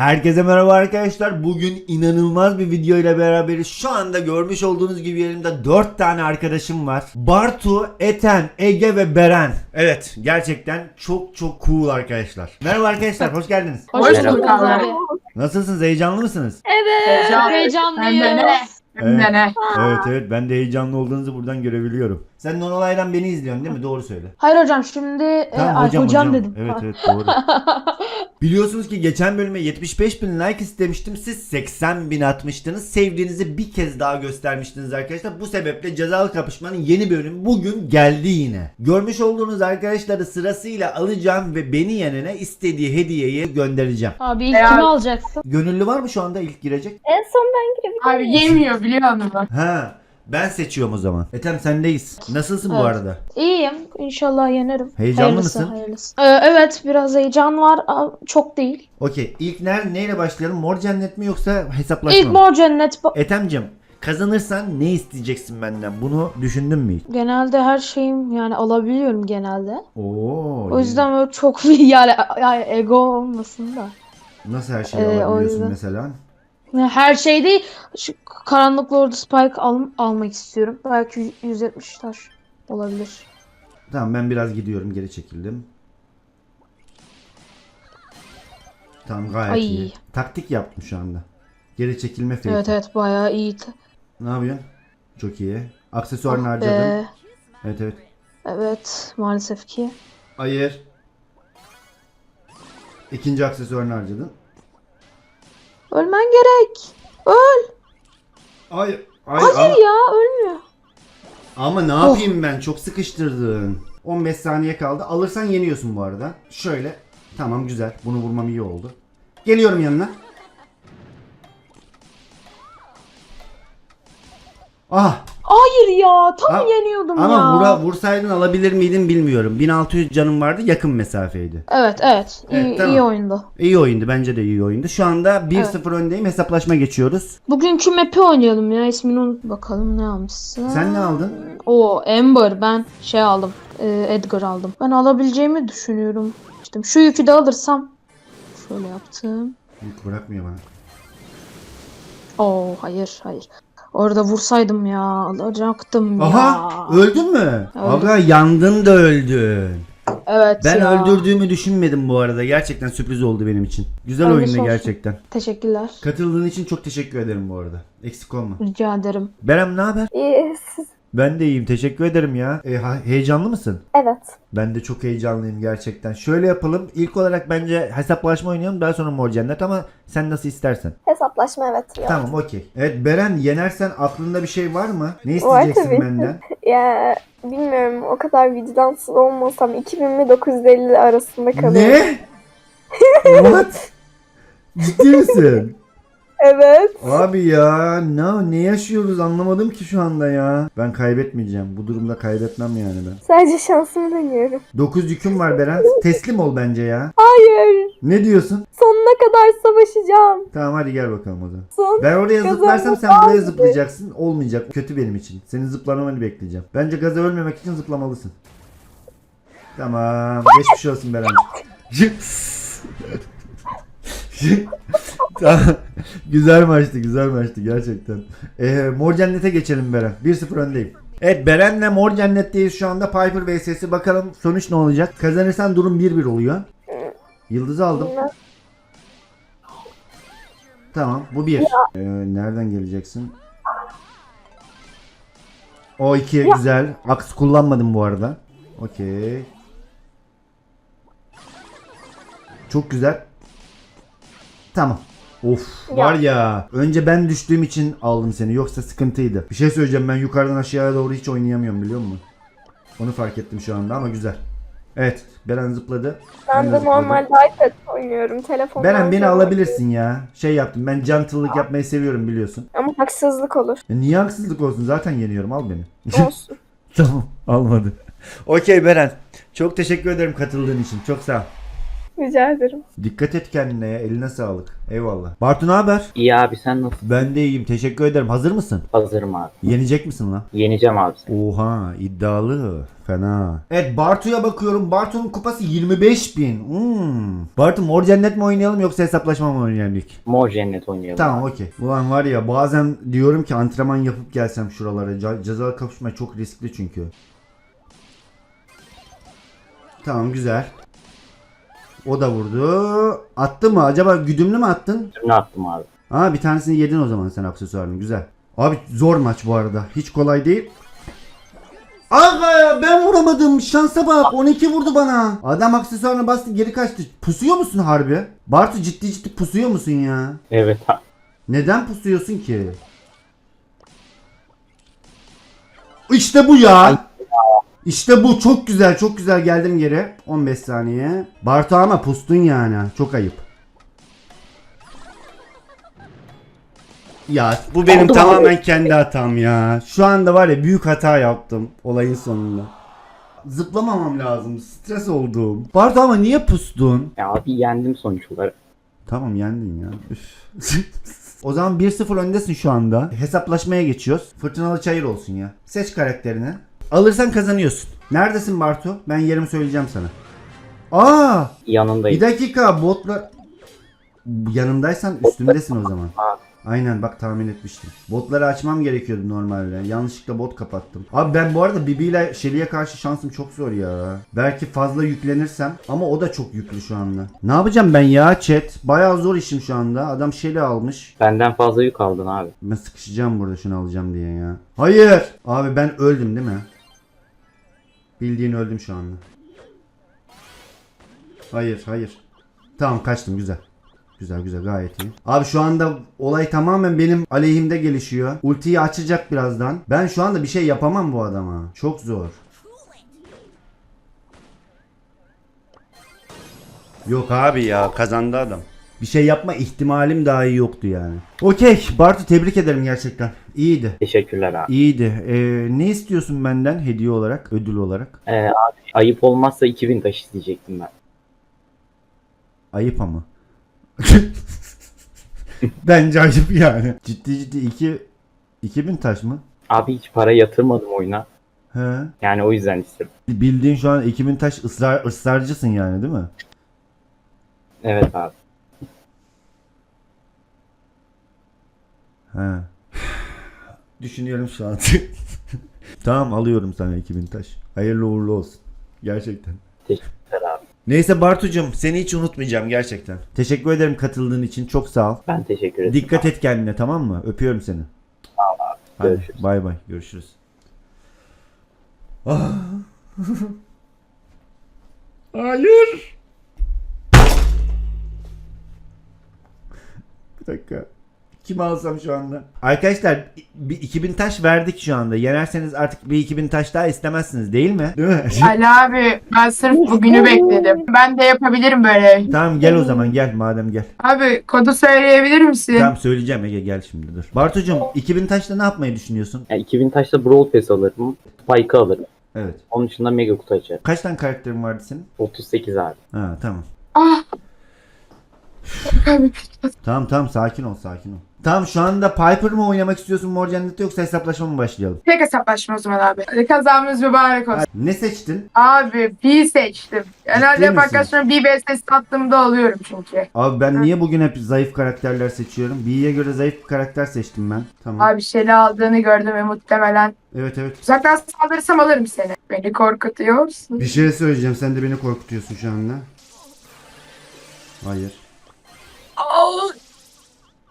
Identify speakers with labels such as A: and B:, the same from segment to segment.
A: Herkese merhaba arkadaşlar. Bugün inanılmaz bir video ile beraberiz. Şu anda görmüş olduğunuz gibi elimde 4 tane arkadaşım var. Bartu, Eten, Ege ve Beren. Evet gerçekten çok çok cool arkadaşlar. Merhaba arkadaşlar hoş geldiniz.
B: Hoş bulduk abi.
A: Nasılsınız heyecanlı mısınız?
B: Evet,
C: Heyecan-
B: heyecanlıyız.
C: Hem de ne? Hem de ne?
A: Evet evet ben de heyecanlı olduğunuzu buradan görebiliyorum. Sen Nonolay'dan beni izliyorsun değil mi? Doğru söyle.
D: Hayır hocam şimdi e,
A: Tamam
D: ay,
A: hocam,
D: hocam,
A: hocam
D: dedim.
A: Evet evet doğru. Biliyorsunuz ki geçen bölüme 75 bin like istemiştim. Siz 80 bin atmıştınız. Sevdiğinizi bir kez daha göstermiştiniz arkadaşlar. Bu sebeple cezalı kapışmanın yeni bölümü bugün geldi yine. Görmüş olduğunuz arkadaşları sırasıyla alacağım ve beni yenene istediği hediyeyi göndereceğim.
D: Abi ilk
C: Eğer-
D: kimi alacaksın?
A: Gönüllü var mı şu anda ilk girecek?
E: En son ben girebilirim.
C: Abi yemiyor biliyor musun?
A: Ha ben seçiyorum o zaman. Etem sendeyiz. Nasılsın bu
D: Evet.
A: arada?
D: İyiyim. İnşallah yenerim.
A: Heyecanlı
D: Hayırlısı,
A: mısın?
D: Hayırlısı. Ee, evet biraz heyecan var. Çok değil.
A: Okey. İlk ner neyle başlayalım? Mor cennet mi yoksa hesaplaşma
D: İlk
A: mı?
D: mor cennet. ba-
A: Etemcim kazanırsan ne isteyeceksin benden? Bunu düşündün mü hiç?
D: Genelde her şeyim yani alabiliyorum genelde.
A: Oo.
D: O yüzden böyle çok bir yani, yani ego olmasın da.
A: nasıl her şeyi
D: Ee, o
A: alabiliyorsun
D: yüzden.
A: mesela?
D: Her şey değil. Şu karanlık Lord Spike al, almak istiyorum. Belki 170 taş olabilir.
A: Tamam ben biraz gidiyorum geri çekildim. Tamam gayet
D: Ay.
A: iyi. Taktik yaptım şu anda. Geri çekilme fake.
D: Evet evet bayağı iyi.
A: Ne yapıyorsun? Çok iyi. Aksesuarını
D: Ah
A: harcadım.
D: be.
A: Evet evet.
D: Evet maalesef ki.
A: Hayır. İkinci aksesuarını harcadın.
D: Ölmen gerek. Öl.
A: Hayır. Hayır, ama,
D: Hayır ya ölmüyor.
A: ama ne yapayım ben? Çok sıkıştırdın. 15 saniye kaldı. Alırsan yeniyorsun bu arada. Şöyle. Tamam güzel. Bunu vurmam iyi oldu. Geliyorum yanına. Ah
D: Hayır ya tam
A: Ama-
D: yeniyordum ya.
A: ama vura, vursaydın alabilir miydin bilmiyorum. 1600 canım vardı yakın mesafeydi.
D: Evet evet. İyi,
A: Evet, tamam.
D: iyi oyundu.
A: İyi oyundu bence de iyi oyundu. Şu anda 1-0 öndeyim hesaplaşma geçiyoruz.
D: Bugünkü map'i oynayalım ya. İsmini unut bakalım ne almışsın.
A: Sen ne aldın?
D: O Ember ben şey aldım. e, Edgar aldım. Ben alabileceğimi düşünüyorum. İşte şu yükü de alırsam şöyle yaptım.
A: Yük bırakmıyor bana.
D: Oo hayır hayır. Orada vursaydım ya alacaktım
A: Aha
D: ya.
A: öldün mü? Aga yandın da öldün.
D: Evet
A: Ben
D: ya.
A: öldürdüğümü düşünmedim bu arada. Gerçekten sürpriz oldu benim için. Güzel
D: Öyle
A: oyundu
D: olsun.
A: gerçekten.
D: Teşekkürler.
A: Katıldığın için çok teşekkür ederim bu arada. Eksik olma.
D: Rica ederim.
A: Berem ne haber?
E: İyi, siz-
A: Ben de iyiyim. Teşekkür ederim ya. E, ha- heyecanlı mısın?
E: Evet.
A: Ben de çok heyecanlıyım gerçekten. Şöyle yapalım. İlk olarak bence hesaplaşma oynayalım. Daha sonra mor cennet ama sen nasıl istersen.
E: Hesaplaşma evet. Ya.
A: Tamam okey. Evet Beren yenersen aklında bir şey var mı? Ne isteyeceksin
E: tabii ki.
A: benden?
E: Ya bilmiyorum o kadar vicdansız olmasam 2000 ve 950 arasında kalıyorum.
A: Ne? What? Ciddi misin?
E: Evet.
A: Abi ya ne, ne yaşıyoruz anlamadım ki şu anda ya. Ben kaybetmeyeceğim. Bu durumda kaybetmem yani ben.
E: Sadece şansımı deniyorum.
A: 9 yüküm var Beren. Teslim ol bence ya.
E: Hayır.
A: Ne diyorsun?
E: Sonuna kadar savaşacağım.
A: Tamam hadi gel bakalım o zaman.
E: Son.
A: Ben oraya
E: Gaza
A: zıplarsam sen buraya zıplayacaksın. Olmayacak. Kötü benim için. Senin zıplamanı bekleyeceğim. Bence gaza ölmemek için zıplamalısın. Tamam. Geçmiş olsun Beren. güzel maçtı, güzel maçtı gerçekten. Ee, Mor Cennet'e geçelim Beren. 1-0 öndeyim. Evet Beren'le Mor Cennet'teyiz şu anda Piper vs'si. Bakalım sonuç ne olacak? Kazanırsan durum 1-1 oluyor. Yıldız'ı aldım. Tamam bu bir. Ee, nereden geleceksin? O iki güzel. Aks kullanmadım bu arada. Okey. Çok güzel. Tamam. Of
E: Ya.
A: var ya. Önce ben düştüğüm için aldım seni. Yoksa sıkıntıydı. Bir şey söyleyeceğim ben yukarıdan aşağıya doğru hiç oynayamıyorum biliyor musun? Onu fark ettim şu anda ama güzel. Evet. Beren zıpladı.
E: Ben
A: de
E: de
A: zıpladım.
E: normalde iPad oynuyorum. Telefon.
A: Beren beni alabilirsin ya. Şey yaptım. Ben gentle'lık yapmayı seviyorum biliyorsun.
E: Ama haksızlık olur.
A: Ya niye haksızlık olsun? Zaten yeniyorum. Al beni.
E: Olsun.
A: tamam. Almadı. Okey Beren. Çok teşekkür ederim katıldığın için. Çok sağ ol.
E: Rica ederim.
A: Dikkat et kendine ya. Eline sağlık. Eyvallah. Bartu ne haber?
B: İyi abi sen nasılsın?
A: Ben de iyiyim. Teşekkür ederim. Hazır mısın?
B: Hazırım abi.
A: Yenecek misin lan?
B: Yeneceğim abi seni.
A: Oha iddialı. Fena. Evet Bartu'ya bakıyorum. Bartu'nun kupası 25 bin. Hmm. Bartu mor cennet mi oynayalım yoksa hesaplaşma mı oynayalım ilk?
B: Mor cennet oynayalım.
A: Tamam okey. Ulan var ya bazen diyorum ki antrenman yapıp gelsem şuralara. Ce- cezalı kapışma çok riskli çünkü. Tamam güzel. O da vurdu. Attı mı? Acaba güdümlü mü attın?
B: Ne attım abi?
A: Aa bir tanesini yedin o zaman sen aksesuarını. Güzel. Abi zor maç bu arada. Hiç kolay değil. Aga ya ben vuramadım. Şansa bak. 12 vurdu bana. Adam aksesuarına bastı geri kaçtı. Pusuyor musun harbi? Bartu ciddi ciddi pusuyor musun ya?
B: Evet abi.
A: Neden pusuyorsun ki? İşte bu ya. İşte bu çok güzel çok güzel geldim geri. 15 saniye. Bartu ama pustun yani. Çok ayıp. Ya bu benim
B: Oldu
A: tamamen kendi hatam ya. Şu anda var ya büyük hata yaptım olayın sonunda. Zıplamamam lazım. Stres oldum. Bartu ama niye pustun?
B: Ya abi yendim sonuç olarak.
A: Tamam yendin ya. Üf. o zaman 1-0 öndesin şu anda. Hesaplaşmaya geçiyoruz. Fırtınalı çayır olsun ya. Seç karakterini. Alırsan kazanıyorsun. Neredesin Bartu? Ben yerimi söyleyeceğim sana. Aa!
B: Yanındayım.
A: Bir dakika botlar... Yanımdaysan üstümdesin o zaman.
B: Abi.
A: Aynen bak tahmin etmiştim. Botları açmam gerekiyordu normalde. Yanlışlıkla bot kapattım. Abi ben bu arada Bibi ile Shelly'e karşı şansım çok zor ya. Belki fazla yüklenirsem ama o da çok yüklü şu anda. Ne yapacağım ben ya chat? Bayağı zor işim şu anda. Adam Shelly almış.
B: Benden fazla yük aldın abi.
A: Ben sıkışacağım burada şunu alacağım diye ya. Hayır. Abi ben öldüm değil mi? Bildiğin öldüm şu anda. Hayır hayır. Tamam kaçtım güzel. Güzel güzel gayet iyi. Abi şu anda olay tamamen benim aleyhimde gelişiyor. Ultiyi açacak birazdan. Ben şu anda bir şey yapamam bu adama. Çok zor. Yok abi ya kazandı adam. Bir şey yapma ihtimalim dahi yoktu yani. Okey Bartu tebrik ederim gerçekten. İyiydi.
B: Teşekkürler abi.
A: İyiydi. Ee, ne istiyorsun benden hediye olarak, ödül olarak?
B: Ee, abi ayıp olmazsa 2000 taş isteyecektim ben.
A: Ayıp ama. Bence ayıp yani. Ciddi ciddi iki 2000 taş mı?
B: Abi hiç para yatırmadım oyuna.
A: He.
B: Yani o yüzden istedim.
A: Bildiğin şu an 2000 taş ısrar ısrarcısın yani değil mi?
B: Evet abi.
A: He. Düşünüyorum şu an. tamam alıyorum sana 2000 taş. Hayırlı uğurlu olsun. Gerçekten.
B: Teşekkürler abi.
A: Neyse Bartucuğum seni hiç unutmayacağım gerçekten. Teşekkür ederim katıldığın için. Çok sağ ol.
B: Ben teşekkür ederim.
A: Dikkat et kendine tamam mı? Öpüyorum seni. Hadi,
B: Görüşürüz.
A: Bay bay. Görüşürüz. Ah. Hayır. Bir dakika. Kim alsam şu anda? Arkadaşlar bir 2000 taş verdik şu anda. Yenerseniz artık bir 2000 taş daha istemezsiniz değil mi? Değil mi?
C: Ali abi ben sırf bugünü bekledim. Ben de yapabilirim böyle.
A: tamam gel o zaman gel madem gel.
C: Abi kodu söyleyebilir misin?
A: Tamam söyleyeceğim Ege gel şimdi dur. Bartucuğum 2000 taşla ne yapmayı düşünüyorsun?
B: Yani 2000 taşla Brawl Pass alırım. Spike'ı alırım.
A: Evet.
B: Onun dışında mega kutu açarım.
A: Kaç tane karakterin vardı senin?
B: 38 abi.
A: Ha tamam.
C: Ah. Abi,
A: Tamam tamam sakin ol sakin ol. Tamam şu anda Piper mı oynamak istiyorsun Mor Cennet'te yoksa hesaplaşma mı başlayalım?
C: Tek hesaplaşma o zaman abi. Kazamız mübarek olsun.
A: Ne seçtin?
C: Abi B seçtim. Genelde
A: misin?
C: hep arkadaşlarım B bestesi attığımda alıyorum çünkü.
A: Abi ben niye bugün hep zayıf karakterler seçiyorum? B'ye göre zayıf bir karakter seçtim ben. Tamam.
C: Abi Shelly aldığını gördüm ve muhtemelen
A: Evet evet.
C: uzaktan saldırırsam alırım seni. Beni korkutuyorsun.
A: Bir şey söyleyeceğim. Sen de beni korkutuyorsun şu anda. Hayır.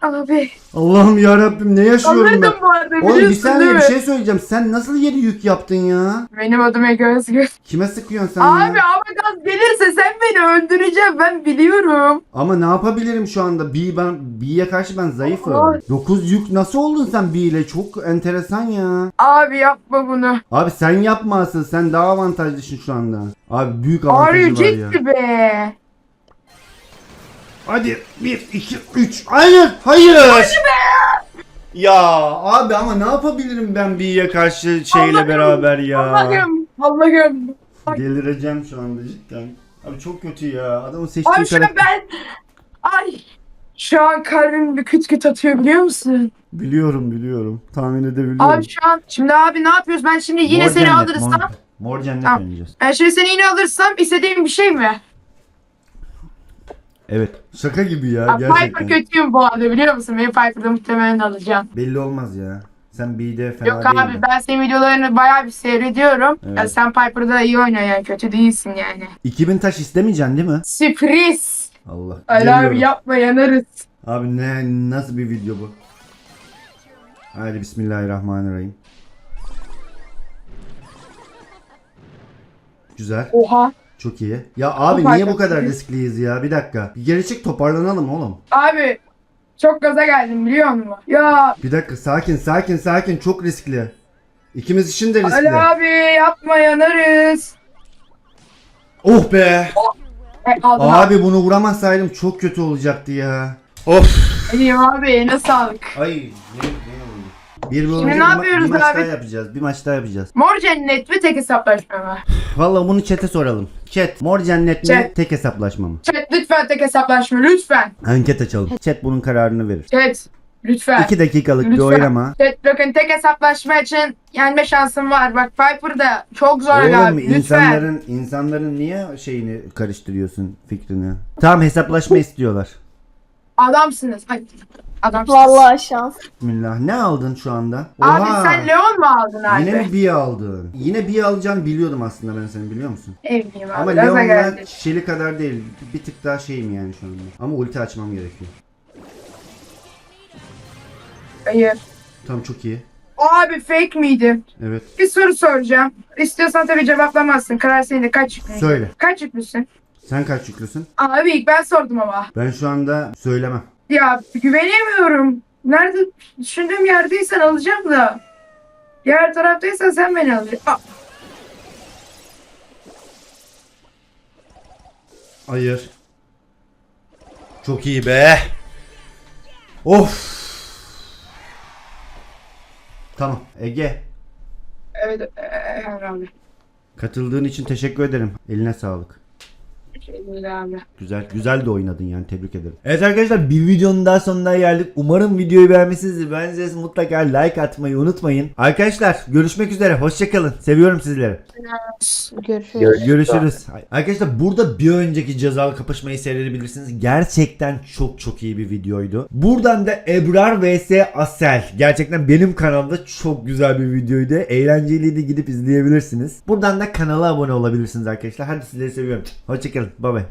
C: Abi
A: Allah'ım ya Rabbim ne yaşıyorum ben?
C: alırdım bu arada
A: Oğlum bir saniye
C: değil
A: bir
C: mi?
A: şey söyleyeceğim. Sen nasıl yeri yük yaptın ya?
C: Benim adım Ege Özgür.
A: Kime sıkıyorsun sen
C: Abi
A: ya?
C: Amagaz gelirse sen beni öldüreceksin ben biliyorum.
A: Ama ne yapabilirim şu anda? B ben B'ye karşı ben zayıfım.
C: Ay.
A: 9 yük nasıl oldun sen B ile? Çok enteresan ya.
C: Abi yapma bunu.
A: Abi sen yapma asıl. Sen daha avantajlısın şu anda. Abi büyük avantajı var ya.
C: ciddi be.
A: Hadi 1 2 3. Hayır, hayır. Ya abi ama ne yapabilirim ben B'ye karşı şeyle
C: Allah'ım,
A: beraber ya.
C: Allah'ım. Allah'ım.
A: Delireceğim şu anda cidden. Abi çok kötü ya. Adamın seçtiği
C: Abi şu an
A: karakter.
C: ben... Ay. Şu an kalbim bir küt küt atıyor biliyor musun?
A: Biliyorum biliyorum. Tahmin edebiliyorum.
C: Abi şu an... Şimdi abi ne yapıyoruz? Ben şimdi yine
A: Mor
C: seni
A: cennet,
C: alırsam...
A: Mor, mor cennet
C: Tamam.
A: oynayacağız.
C: Ben şimdi seni yine alırsam istediğim bir şey mi?
A: Evet. Şaka gibi ya
C: Abi
A: gerçekten.
C: Piper kötüyüm bu arada biliyor musun? Beni Piper'da muhtemelen alacağım.
A: Belli olmaz ya. Sen B'de fena
C: Yok
A: değildin.
C: abi ben senin videolarını bayağı bir seyrediyorum.
A: Evet.
C: Ya sen Piper'da iyi oynuyorsun yani kötü değilsin yani.
A: 2000 taş istemeyeceksin değil mi?
C: Sürpriz.
A: Allah.
C: Abi yapma yanarız.
A: Abi ne nasıl bir video bu? Haydi bismillahirrahmanirrahim. Güzel.
C: Oha.
A: Çok iyi. Ya abi
C: Toparlan.
A: niye bu kadar riskliyiz ya? Bir dakika. Bir geri çık toparlanalım oğlum.
C: Abi çok gaza geldim biliyor musun? Ya
A: Bir dakika sakin sakin sakin çok riskli. İkimiz için de riskli.
C: Ali abi yapma yanarız.
A: Oh be.
C: E, aldın abi.
A: Abi bunu vuramazsaydım çok kötü olacaktı ya. Of.
C: İyiyim abi eline sağlık.
A: Ay. Ne? Bir,
C: Şimdi ne yapıyoruz
A: bir maç
C: abi?
A: daha yapacağız. Bir maç daha yapacağız.
C: Mor cennet mi tek hesaplaşma mı?
A: Vallahi bunu chat'e soralım. Chat, mor cennet mi,
C: Chat.
A: tek hesaplaşma mı?
C: Chat lütfen tek hesaplaşma lütfen.
A: Anket açalım. Chat bunun kararını verir.
C: Chat lütfen.
A: 2 dakikalık bir
C: Lütfen.
A: oynama.
C: Chat bakın tek hesaplaşma için yenme şansım var. Bak Piper'da çok zor
A: Oğlum
C: abi lütfen.
A: insanların insanların niye şeyini karıştırıyorsun fikrini? Tamam hesaplaşma istiyorlar.
C: Adamsınız. Ay, adamsınız.
E: Vallahi şans.
A: Bismillah. Ne aldın şu anda?
C: Abi sen Leon mu aldın abi?
A: Yine mi bir aldın? Yine bir alacağını biliyordum aslında ben seni biliyor musun?
C: Evliyim abi.
A: Ama
C: gaza
A: Leon'la
C: geldi.
A: Shelly kadar değil. Bir tık daha şeyim yani şu anda. Ama ulti açmam gerekiyor.
C: Hayır.
A: Tamam çok iyi.
C: Abi fake miydi?
A: Evet.
C: Bir soru soracağım. İstiyorsan tabii cevaplamazsın. Karar senin de kaç yüklüsün?
A: Söyle.
C: Kaç yüklüsün?
A: Sen kaç yüklüsün?
C: Abi ilk ben sordum ama.
A: Ben şu anda söylemem.
C: Ya güvenemiyorum. Nerede düşündüğüm yerdeysen alacağım da. Diğer taraftaysan sen beni alacaksın. Aa,
A: Hayır. Çok iyi be. Of. Tamam Ege.
C: evet, ee, abi.
A: Katıldığın için teşekkür ederim. Eline sağlık.
C: Abi.
A: Güzel, güzel de oynadın yani tebrik ederim. Evet arkadaşlar bir videonun daha sonuna geldik. Umarım videoyu beğenmişsinizdir. Beğendiyseniz mutlaka like atmayı unutmayın. Arkadaşlar görüşmek üzere. Hoşçakalın. Seviyorum sizleri.
D: Görüşürüz.
B: Görüşürüz.
A: Görüşürüz. Arkadaşlar burada bir önceki cezalı kapışmayı seyredebilirsiniz. Gerçekten çok çok iyi bir videoydu. Buradan da Ebrar vs Asel. Gerçekten benim kanalımda çok güzel bir videoydu. Eğlenceliydi gidip izleyebilirsiniz. Buradan da kanala abone olabilirsiniz arkadaşlar. Hadi sizleri seviyorum. Hoşçakalın. Bye bye.